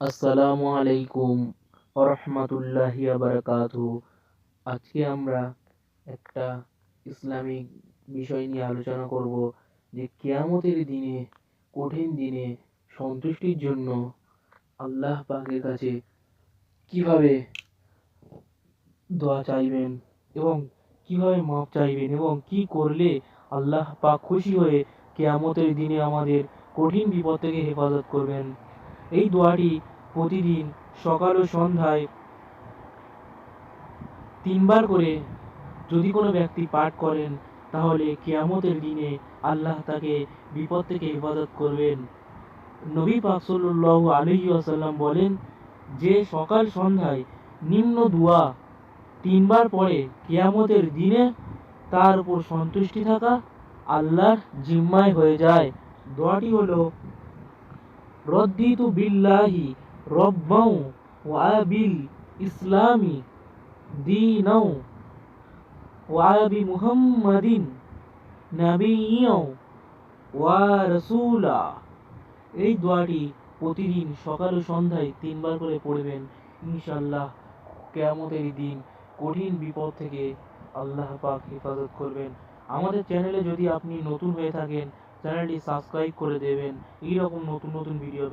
আসসালামু আলাইকুম রহমতুল্লাহি বারাকাতু। আজকে আমরা একটা ইসলামিক বিষয় নিয়ে আলোচনা করব যে কেয়ামতের দিনে, কঠিন দিনে সন্তুষ্টির জন্য আল্লাহ পাকের কাছে কীভাবে দোয়া চাইবেন এবং কীভাবে মাপ চাইবেন এবং কি করলে আল্লাহ পাক খুশি হয়ে কেয়ামতের দিনে আমাদের কঠিন বিপদ থেকে হেফাজত করবেন? এই দোয়াটি প্রতিদিন সকাল ও সন্ধ্যায় তিনবার করে যদি কোনো ব্যক্তি পাঠ করেন, তাহলে কেয়ামতের দিনে আল্লাহ তাকে বিপদ থেকে হেফাজত করবেন। নবী পাক আলাইহি ওয়াসাল্লাম বলেন, যে সকাল সন্ধ্যায় নিম্ন দোয়া তিনবার পরে কেয়ামতের দিনে, তার উপর সন্তুষ্টি থাকা আল্লাহর জিম্মায় হয়ে যায়। দোয়াটি হলো রদ্দিতু বিল্লাহি রব্বাউ ওয়া বিল ইসলামি দীনাও ওয়া বি মুহাম্মাদিন নাবিয়্যাও ওয়া রাসূলা। এই দোয়াটি প্রতিদিন সকাল ও সন্ধ্যায় তিনবার করে পড়বেন। ইনশাল্লাহ কেয়ামতের দিন কঠিন বিপদ থেকে আল্লাহ পাক হেফাজত করবেন। আমাদের চ্যানেলে যদি আপনি নতুন হয়ে থাকেন চ্যানেলটি সাবস্ক্রাইব করে দেবেন। এইরকম নতুন নতুন ভিডিও